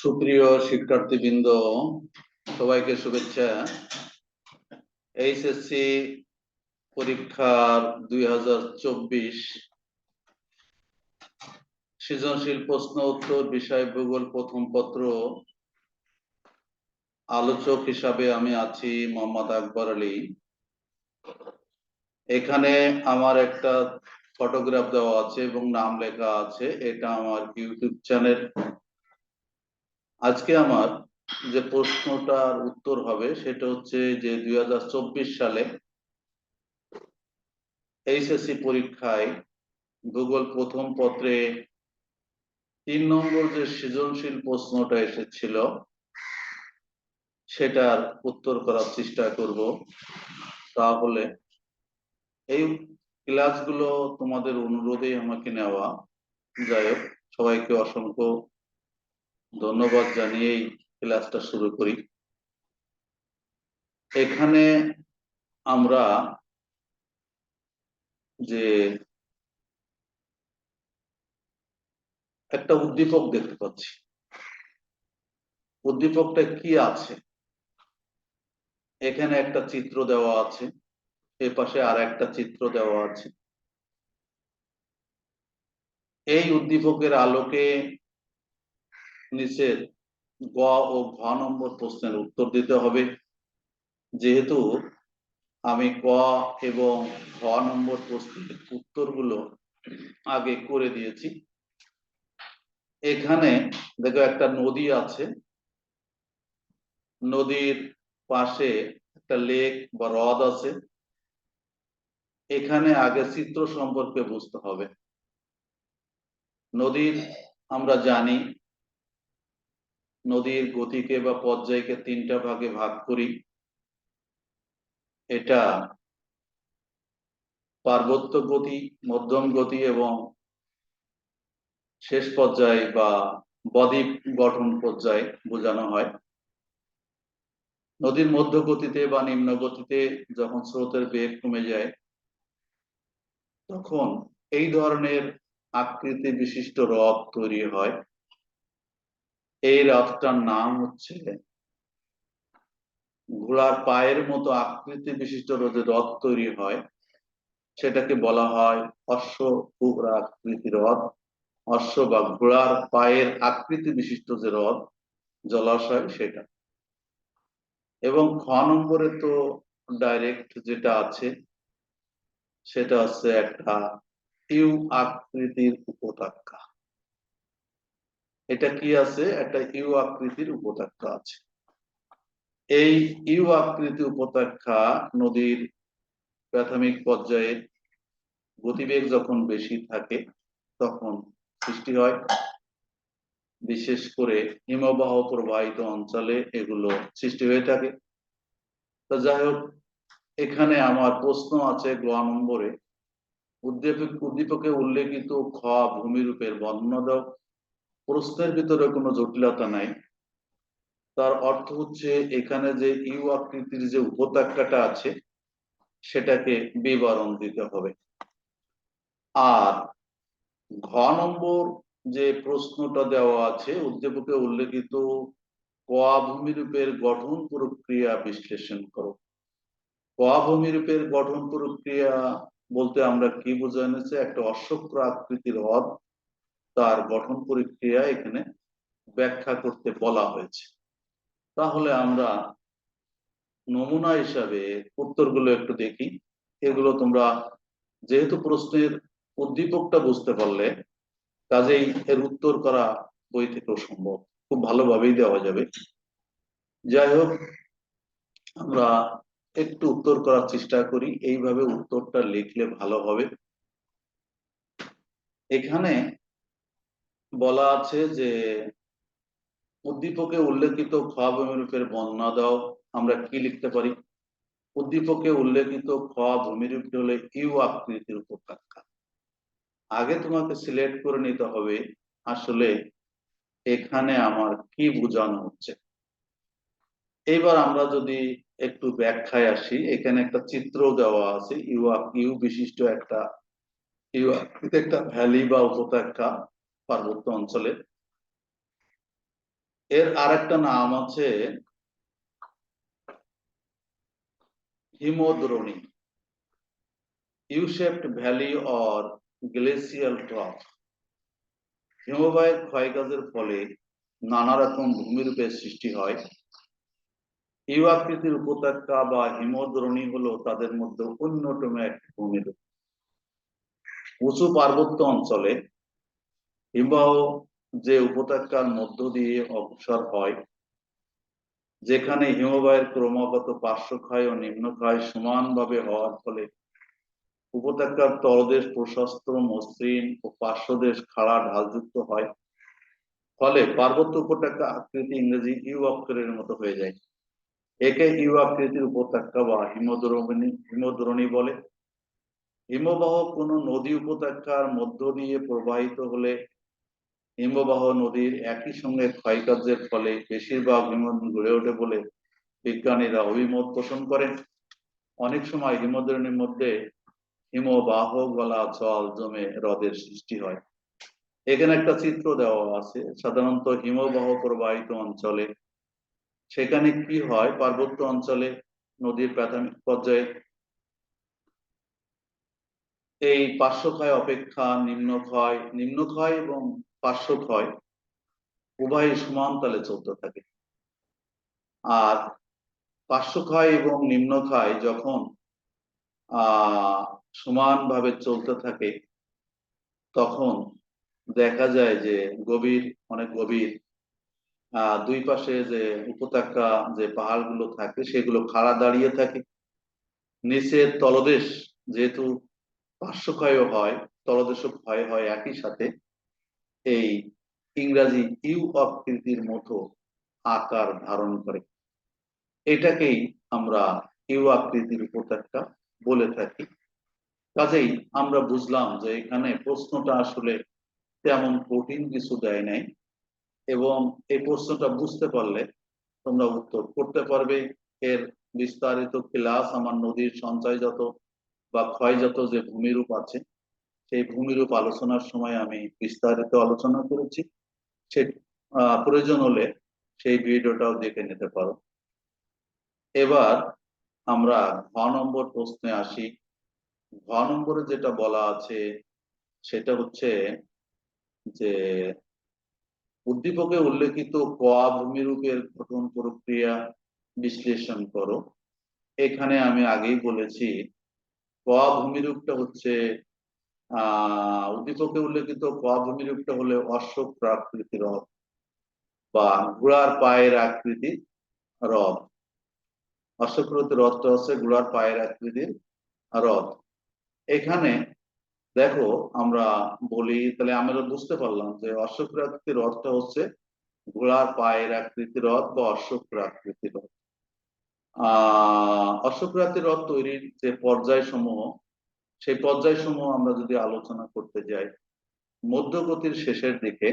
সুপ্রিয় শিক্ষার্থীবৃন্দ, সবাইকে শুভেচ্ছা। এইচএসসি পরীক্ষার দুই হাজার চব্বিশ সৃজনশীল প্রশ্ন উত্তর বিষয় ভূগোল প্রথম পত্র আলোচক হিসাবে আমি আছি মোহাম্মদ আকবর আলী। এখানে আমার একটা ফটোগ্রাফ দেওয়া আছে এবং নাম লেখা আছে। এটা আমার ইউটিউব চ্যানেল। আজকে আমার যে প্রশ্নটার উত্তর হবে সেটা হচ্ছে যে দুই হাজার চব্বিশ সালে এইচএসসি পরীক্ষায় ভূগোল প্রথম পত্রে তিন নম্বর যে সৃজনশীল প্রশ্নটা এসেছিল, সেটার উত্তর করার চেষ্টা করব। তাহলে এই ক্লাসগুলো তোমাদের অনুরোধে আমাকে নেওয়া। যাই হোক, সবাইকে অসংখ্য ধন্যবাদ জানিয়েই ক্লাসটা শুরু করি। এখানে আমরা যে একটা উদ্দীপক দেখতে পাচ্ছি। উদ্দীপকটা কি আছে? এখানে একটা চিত্র দেওয়া আছে এ পাশে আর একটা চিত্র দেওয়া আছে। এই উদ্দীপকের আলোকে নিচের গ ও ঘ নম্বর প্রশ্নের উত্তর দিতে হবে। যেহেতু আমি ক এবং ঘ নম্বর প্রশ্নের উত্তরগুলো আগে করে দিয়েছি। এখানে দেখো একটা নদী আছে। নদীর পাশে একটা লেক বা হ্রদ আছে। এখানে আগে চিত্র সম্পর্কে বুঝতে হবে। নদীর আমরা জানি নদীর গতিকে বা পর্যায়কে তিনটা ভাগে ভাগ করি। এটা পার্বত্য গতি, মধ্যম গতি এবং শেষ পর্যায়ে বা বদ্বীপ গঠন পর্যায়ে বোঝানো হয়। নদীর মধ্য গতিতে বা নিম্ন গতিতে যখন স্রোতের বেগ কমে যায়, তখন এই ধরনের আকৃতি বিশিষ্ট হ্রদ তৈরি হয়। এই রথটার নাম হচ্ছে ঘোড়ার পায়ের মতো আকৃতি বিশিষ্ট রোদে হ্রদ তৈরি হয়। সেটাকে বলা হয় অশ্ব ঘোড়া আকৃতি হ্রদ অশ্ব বা ঘোড়ার পায়ের আকৃতি বিশিষ্ট যে হ্রদ জলাশয় সেটা। এবং খ নম্বরে তো ডাইরেক্ট যেটা আছে, সেটা হচ্ছে একটা ইউ আকৃতির উপত্যকা। এটা কি আছে? একটা ইউ আকৃতির উপত্যকা আছে। এই ইউ আকৃতি উপত্যকা নদীর প্রাথমিক পর্যায়ে গতিবেগ যখন বেশি থাকে, তখন সৃষ্টি হয়। বিশেষ করে হিমবাহ প্রবাহিত অঞ্চলে এগুলো সৃষ্টি হয়ে থাকে। তো যাই হোক, এখানে আমার প্রশ্ন আছে গ নম্বরে। উদ্দীপক উদ্দীপকে উল্লেখিত খ ভূমিরূপের বর্ণনা প্রশ্নের ভিতরে কোনো জটিলতা নাই। তার অর্থ হচ্ছে এখানে যে ইউ আকৃতির যে উপত্যকাটা আছে, সেটাকে বিবরণ দিতে হবে। আর ঘ নম্বর যে প্রশ্নটা দেওয়া আছে, উদ্দীপকে উল্লেখিত কোয়া ভূমিরূপের গঠন প্রক্রিয়া বিশ্লেষণ করো। কোয়া ভূমিরূপের গঠন প্রক্রিয়া বলতে আমরা কি বোঝা এনেছি একটা অশ্বক্র আকৃতির হ্রদ তার গঠন প্রক্রিয়া এখানে ব্যাখ্যা করতে বলা হয়েছে। তাহলে আমরা নমুনা হিসাবে উত্তরগুলো একটু দেখি। এগুলো তোমরা যেহেতু প্রশ্নের উদ্দীপকটা বুঝতে পারলে, কাজেই এর উত্তর করা বই থেকেও সম্ভব। খুব ভালোভাবেই দেওয়া যাবে। যাই হোক, আমরা একটু উত্তর করার চেষ্টা করি। এইভাবে উত্তরটা লিখলে ভালো হবে। এখানে বলা আছে যে, উদ্দীপকে উল্লেখিত খ ভূমিরূপের বর্ণনা দাও, আমরা কি লিখতে পারি? উদ্দীপকে উল্লেখিত খ ভূমিরূপটি হলে ইউ আকৃতির উপত্যকা। আগে তোমাকে সিলেক্ট করে নিতে হবে, আসলে এখানে আমার কি বোঝানো হচ্ছে। এবার আমরা যদি একটু ব্যাখ্যায় আসি, এখানে একটা চিত্র দেওয়া আছে, ইউ ইউ বিশিষ্ট একটা, ইউ একটা ভ্যালি বা উপত্যকা। পার্বত্য অঞ্চলে। এর আরেকটা নাম আছে হিমোদ্রোণী। U shaped valley or glacial trough হিমবাহের ক্ষয়কাজের ফলে নানা রকম ভূমিরূপের সৃষ্টি হয়। ইউ আকৃতির উপত্যকা বা হিমদ্রোণী হলো তাদের মধ্যে অন্যতম একটি ভূমিরূপ। উঁচু পার্বত্য অঞ্চলে হিমবাহ যে উপত্যকার মধ্য দিয়ে অগ্রসর হয়, যেখানে হিমবাহের ক্রমাগত পার্শ্বক্ষয় ও নিম্নক্ষয় সমানভাবে হওয়ার ফলে উপত্যকার তলদেশ প্রশস্ত, মসৃণ ও পার্শ্বদেশ খাড়া ঢালযুক্ত হয়। ফলে পার্বত্য উপত্যকা আকৃতি ইংরেজি ইউ অক্ষরের মতো হয়ে যায়। একে ইউ আকৃতির উপত্যকা বা হিমদ্রোণী হিমদ্রোণী বলে। হিমবাহ কোনো নদী উপত্যকার মধ্য দিয়ে প্রবাহিত হলে হিমবাহ নদীর একই সঙ্গে ক্ষয়কার্যের ফলে বেশিরভাগ হিমন গড়ে ওঠে বলে বিজ্ঞানীরা অভিমত পোষণ করেন। অনেক সময় হিমদ্রোণীর মধ্যে হিমবাহ, গলা, জল জমে হ্রদের সৃষ্টি হয়। এখানে একটা চিত্র দেওয়া আছে। সাধারণত হিমবাহ প্রবাহিত অঞ্চলে সেখানে কি হয়? পার্বত্য অঞ্চলে নদীর প্রাথমিক পর্যায়ে এই পার্শ্বক্ষয় অপেক্ষা নিম্নক্ষয় নিম্নক্ষয় এবং পার্শ্বক্ষয় উভয় সমান তালে চলতে থাকে। আর পার্শ্বক্ষয় এবং নিম্নক্ষয় যখন সমানভাবে চলতে থাকে, তখন দেখা যায় যে গভীর, অনেক গভীর দুই পাশে যে উপত্যকা, যে পাহাড়গুলো থাকে, সেগুলো খাড়া দাঁড়িয়ে থাকে। নিচের তলদেশ যেহেতু পার্শ্বক্ষয় হয় তলদেশ ক্ষয় হয় একই সাথে। এই ইংরাজি ইউ আকৃতির মতো আকার ধারণ করে। এটাকেই আমরা ইউ আকৃতির উপত্যকা বলে থাকি। কাজেই আমরা বুঝলাম যে এখানে প্রশ্নটা আসলে তেমন কঠিন কিছু দেয় নাই এবং এই প্রশ্নটা বুঝতে পারলে তোমরা উত্তর করতে পারবে। এর বিস্তারিত ক্লাস আমার নদীর সঞ্চয়জাত বা ক্ষয়জাত যে ভূমিরূপ আছে সেই ভূমিরূপ আলোচনার সময় আমি বিস্তারিত আলোচনা করেছি। সে প্রয়োজন হলে সেই ভিডিওটাও দেখে নিতে পারো। এবার আমরা ঘ নম্বর প্রশ্নে আসি। ঘ নম্বরে যেটা বলা আছে সেটা হচ্ছে যে উদ্দীপকে উল্লেখিত ক ভূমিরূপের গঠন প্রক্রিয়া বিশ্লেষণ করো। এখানে আমি আগেই বলেছি, ক ভূমিরূপটা হচ্ছে উদ্দীপকে উল্লেখিত ক হলে অশ্বক প্রাকৃতিক রথ বা ঘোড়ার পায়ের আকৃতি রথ। অশ্বকৃতির রথটা হচ্ছে ঘোড়ার পায়ের আকৃতির রথ। এখানে দেখো, আমরা বলি, তাহলে আমরা বুঝতে পারলাম যে অশ্বক্রাকৃতির রথ হচ্ছে ঘোড়ার পায়ের আকৃতির রথ বা অশ্বক্রাকৃতির রথ। আহ অশ্বক্রান্তির রথ তৈরির যে পর্যায় সমূহ সেই পর্যায় সমূহ আমরা যদি আলোচনা করতে যাই, মধ্যগতির শেষের দিকে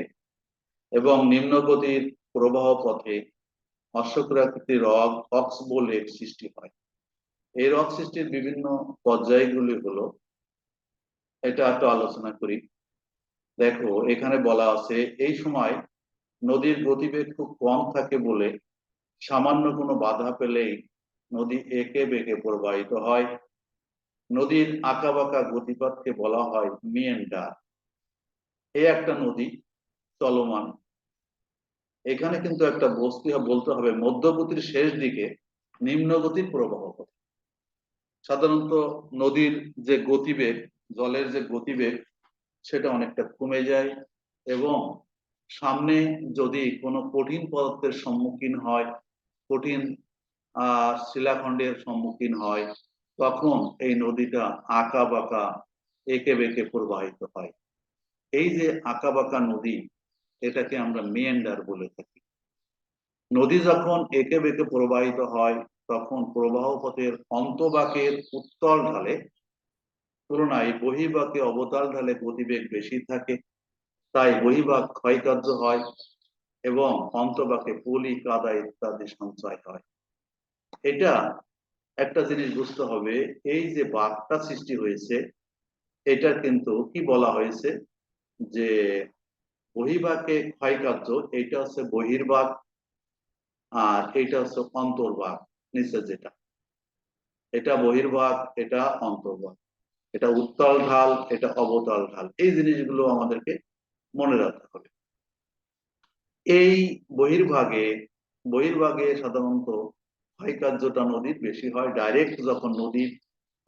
এবং নিম্নগতির প্রবাহ পথে অশ্বক্রাকৃতির রক অক্স বলে সৃষ্টি হয়। এই রক সৃষ্টির বিভিন্ন পর্যায়গুলি হলো, এটা একটু আলোচনা করি। দেখো, এখানে বলা আছে, এই সময় নদীর গতিবেগ খুব কম থাকে বলে সামান্য কোনো বাধা পেলেই নদী একে বেঁকে প্রবাহিত হয়। নদীর আঁকা বাঁকা গতিপথকে বলা হয় মিয়েন্ডার এই একটা নদী, চলমান। এখানে কিন্তু একটা বস্তু বলতে হবে মধ্যগতির শেষ দিকে নিম্নগতির প্রবাহ সাধারণত নদীর যে গতিবেগ, জলের যে গতিবেগ, সেটা অনেকটা কমে যায় এবং সামনে যদি কোনো কঠিন পদার্থের সম্মুখীন হয়, কঠিন, আহ, শিলাখণ্ডের সম্মুখীন হয় তখন এই নদীটা আঁকা বাঁকা এঁকে বেঁকে প্রবাহিত হয়। এই যে আঁকা বাঁকা নদী, এটাকে আমরা মেয়েন্ডার বলে থাকি। নদী যখন এঁকে বেঁকে প্রবাহিত হয়, তখন প্রবাহ পথের অন্তবাকের উত্তর ঢালে, তুলনায় বহিবাকে অবতাল ঢালে গতিবেগ বেশি থাকে, তাই বহিবাগ ক্ষয়কার্য হয় এবং অন্তবাকে পলি, কাদা ইত্যাদি সঞ্চয় হয়। এটা একটা জিনিস বুঝতে হবে, এই যে বাঘটা সৃষ্টি হয়েছে, এটা কিন্তু কি বলা হয়েছে? যে বহিবাকে ক্ষয়কার্য এটা হচ্ছে বহির্বাগ আর এইটা হচ্ছে অন্তর্ভাগ নিচে যেটা। এটা বহির্ভাগ এটা অন্তর্ভাগ এটা উত্তল ঢাল, এটা অবতল ঢাল। এই জিনিসগুলো আমাদেরকে মনে রাখতে হবে। এই বহির্ভাগে বহির্ভাগে সাধারণত ক্ষয়কার্যটা নদীর বেশি হয় ডাইরেক্ট যখন নদীর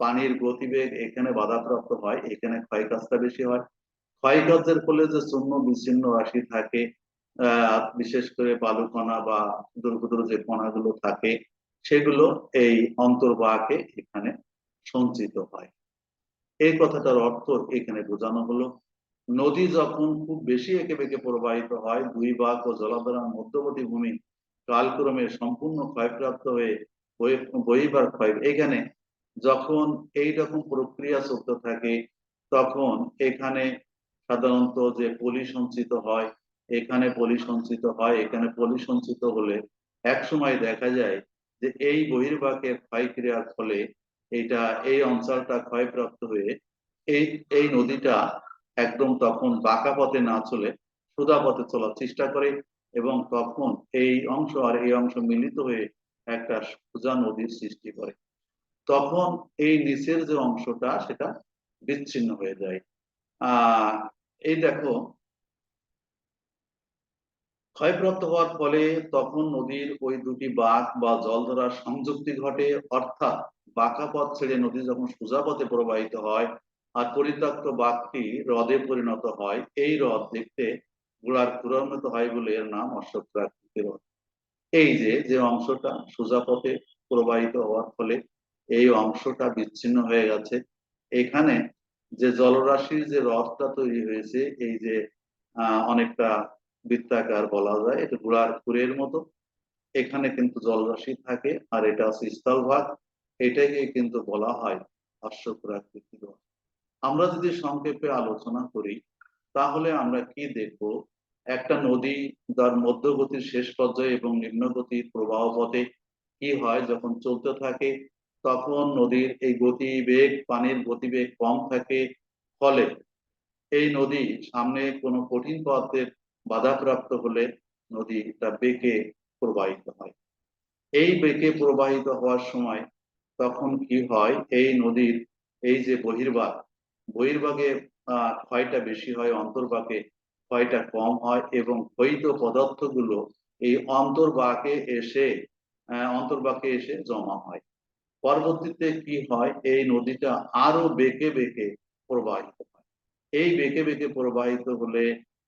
পানির গতিবেগ এখানে বাধাপ্রাপ্ত হয়, এখানে ক্ষয়কাজটা বেশি হয়। ক্ষয়কাজের ফলে যে চূর্ণ বিচ্ছিন্ন রাশি থাকে বিশেষ করে বালুকণা বা ক্ষুদ্র যে কণাগুলো থাকে, সেগুলো এই অন্তর্বাহকে এখানে সঞ্চিত হয়। এই কথাটার অর্থ এখানে বোঝানো হলো। নদী যখন খুব বেশি এঁকে বেঁকে প্রবাহিত হয়, দুই বাঘ ও জলাধারার মধ্যবর্তী ভূমি কালক্রমে সম্পূর্ণ ক্ষয়প্রাপ্ত হয়ে বহিবার ক্ষয়, এখানে যখন এই রকম প্রক্রিয়া চলতে থাকে, তখন এখানে সাধারণত যে পলি সঞ্চিত হয়, এখানে পলি সঞ্চিত হয়, এখানে পলি সঞ্চিত হলে এক সময় দেখা যায় যে এই বহির্ভাগের ক্ষয় ক্রিয়ার ফলে এটা এই অঞ্চলটা ক্ষয়প্রাপ্ত হয়ে এই এই নদীটা একদম তখন বাঁকা পথে না চলে, সোজা পথে চলার চেষ্টা করে। এবং তখন এই অংশ আর এই অংশ মিলিত হয়ে একটা সোজা নদীর সৃষ্টি করে। তখন এই নিচের যে অংশটা, সেটা বিচ্ছিন্ন হয়ে যায়। আহ, এই দেখো, ক্ষয়প্রাপ্ত হওয়ার ফলে তখন নদীর ওই দুটি বাঁক বা জল ধরার সংযুক্তি ঘটে। অর্থাৎ বাঁকা পথ ছেড়ে নদী যখন সোজা পথে প্রবাহিত হয় আর পরিত্যক্ত বাঘটি হ্রদে পরিণত হয়, এই হ্রদ দেখতে গোড়ার পুরান্নত হয় বলে এর নাম অশ্বপ্রাকৃতিক হ্রদ এই যে যে অংশটা সোজা পথে প্রবাহিত হওয়ার ফলে এই অংশটা বিচ্ছিন্ন হয়ে গেছে। এখানে যে জলরাশির যে রথটা তৈরি হয়েছে, এই যে অনেকটা বৃত্তাকার বলা যায়, এটা গোড়ার খুরের মতো। এখানে কিন্তু জলরাশি থাকে আর এটা হচ্ছে স্থলভাগ এটাকে কিন্তু বলা হয় অশ্বপ্রাকৃতিক আমরা যদি সংক্ষেপে আলোচনা করি, তাহলে আমরা কি দেখব? একটা নদী তার মধ্যগতির শেষ পর্যায়ে এবং নিম্নগতির প্রবাহ পথে কি হয় যখন চলতে থাকে, তখন নদীর এই গতিবেগ, পানির গতিবেগ কম থাকে। ফলে এই নদী সামনে কোনো কঠিন পথের বাধাপ্রাপ্ত হলে নদী নদীটা বেঁকে প্রবাহিত হয়। এই বেঁকে প্রবাহিত হওয়ার সময় তখন কি হয়, এই নদীর এই যে বহির্ভাগ, বহির্ভাগে, আহ, ক্ষয়টা বেশি হয়, অন্তর্ভাগে ক্ষয়টা কম হয় এবং ক্ষয়িত পদার্থগুলো এই অন্তর্বাকে এসে অন্তর্বাকে এসে জমা হয়। পরবর্তীতে কি হয়? এই নদীটা আরও বেঁকে বেঁকে প্রবাহিত হয়। এই বেঁকে বেঁকে প্রবাহিত হলে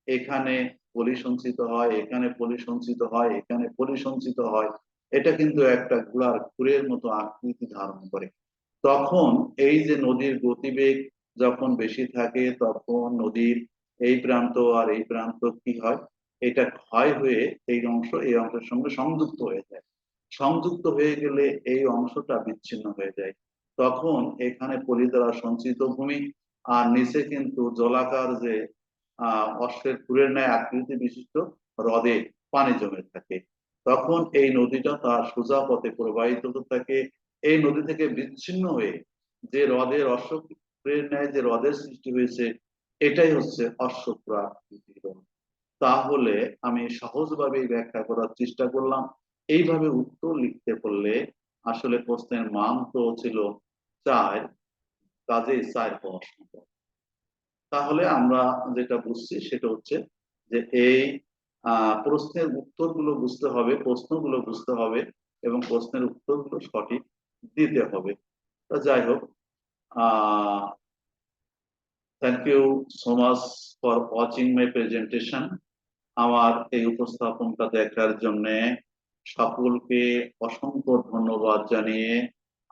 এখানে পলি সঞ্চিত হয়, এখানে পলি সঞ্চিত হয়, এখানে পলি সঞ্চিত হয়। এটা কিন্তু একটা ঘোড়ার খুরের মতো আকৃতি ধারণ করে। তখন এই যে নদীর গতিবেগ যখন বেশি থাকে, তখন নদীর এই প্রান্ত আর এই প্রান্ত কি হয়? এটা ক্ষয় হয়ে এই অংশ এই অংশের সঙ্গে সংযুক্ত হয়ে যায়। সংযুক্ত হয়ে গেলে এই অংশটা বিচ্ছিন্ন হয়ে যায়। তখন এখানে পলি সঞ্চিত ভূমি আর নিচে কিন্তু জলাকার যে, আহ, অশ্বের পুরের ন্যায় আকৃতি বিশিষ্ট হ্রদে পানি জমে থাকে। তখন এই নদীটা তার সোজা পথে প্রবাহিত হতে থাকে। এই নদী থেকে বিচ্ছিন্ন হয়ে যে হ্রদের অশ্বপুরের ন্যায় যে হ্রদের সৃষ্টি হয়েছে এটাই হচ্ছে হ্রদ তাহলে আমি সহজভাবে ব্যাখ্যা করার চেষ্টা করলাম। এইভাবে উত্তর লিখতে পারলে আসলে প্রশ্নের মান তো ছিল চার, কাজে চার পাওয়া সম্ভব। তাহলে আমরা যেটা বুঝছি সেটা হচ্ছে যে এই প্রশ্নের উত্তরগুলো বুঝতে হবে, প্রশ্নগুলো বুঝতে হবে এবং প্রশ্নের উত্তরগুলো সঠিক দিতে হবে। তা যাই হোক আহ thank you so much for watching my presentation আমার এই উপস্থাপনটা দেখার জন্যে সকলকে অসংখ্য ধন্যবাদ জানিয়ে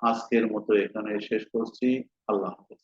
আজকের মতো এখানে শেষ করছি। আল্লাহ হাফেজ।